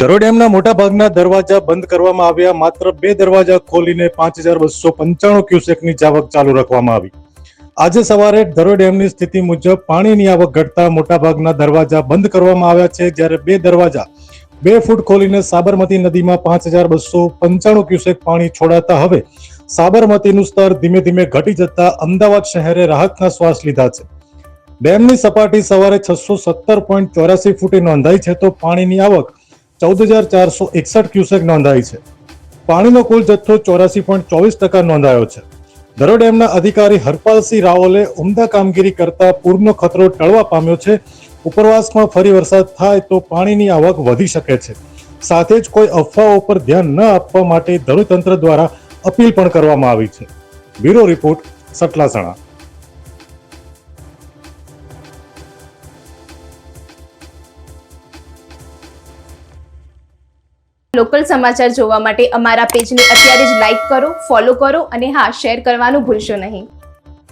ધરો ડેમના મોટા ભાગના દરવાજા બંધ કરવામાં આવ્યા. માત્ર બે દરવાજા ખોલીને પાંચ હજાર બસો પંચાણું ક્યુસેકની જાવક ચાલુ રાખવામાં આવી. આજે સવારે ધરો ડેમની સ્થિતિ મુજબ પાણીની આવક ઘટતા મોટાભાગના દરવાજા બંધ કરવામાં આવ્યા છે. જ્યારે બે દરવાજા બે ફૂટ ખોલીને સાબરમતી નદીમાં પાંચ હજાર બસો પંચાણું ક્યુસેક પાણી છોડાતા હવે સાબરમતીનું સ્તર ધીમે ધીમે ઘટી જતા અમદાવાદ શહેરે રાહતના શ્વાસ લીધા છે. ડેમની સપાટી સવારે છસો સત્તર પોઈન્ટ ચોરાસી ફૂટે નોંધાઈ છે તો પાણીની આવક ચૌદ હજાર ચારસો એકસઠ ક્યુસેક નોંધાઈ છે. પાણીનો કુલ જથ્થો ચોરાસી પોઈન્ટ ચોવીસ ટકા નોંધાયો છે. દરો ડેમના અધિકારી હરપાલસિંહ રાવલે ઉમદા કામગીરી કરતા પૂરનો ખતરો ટળવા પામ્યો છે. ઉપરવાસમાં ફરી વરસાદ થાય તો પાણીની આવક વધી શકે છે. સાથે જ કોઈ અફવાઓ પર ધ્યાન ન આપવા માટે ધરોતંત્ર દ્વારા અપીલ પણ કરવામાં આવી છે. Bureau report, સટલાસણા. લોકલ સમાચાર જોવા માટે અમારા પેજને અત્યારે જ લાઈક કરો ફોલો કરો અને હા શેર કરવાનું ભૂલશો નહીં.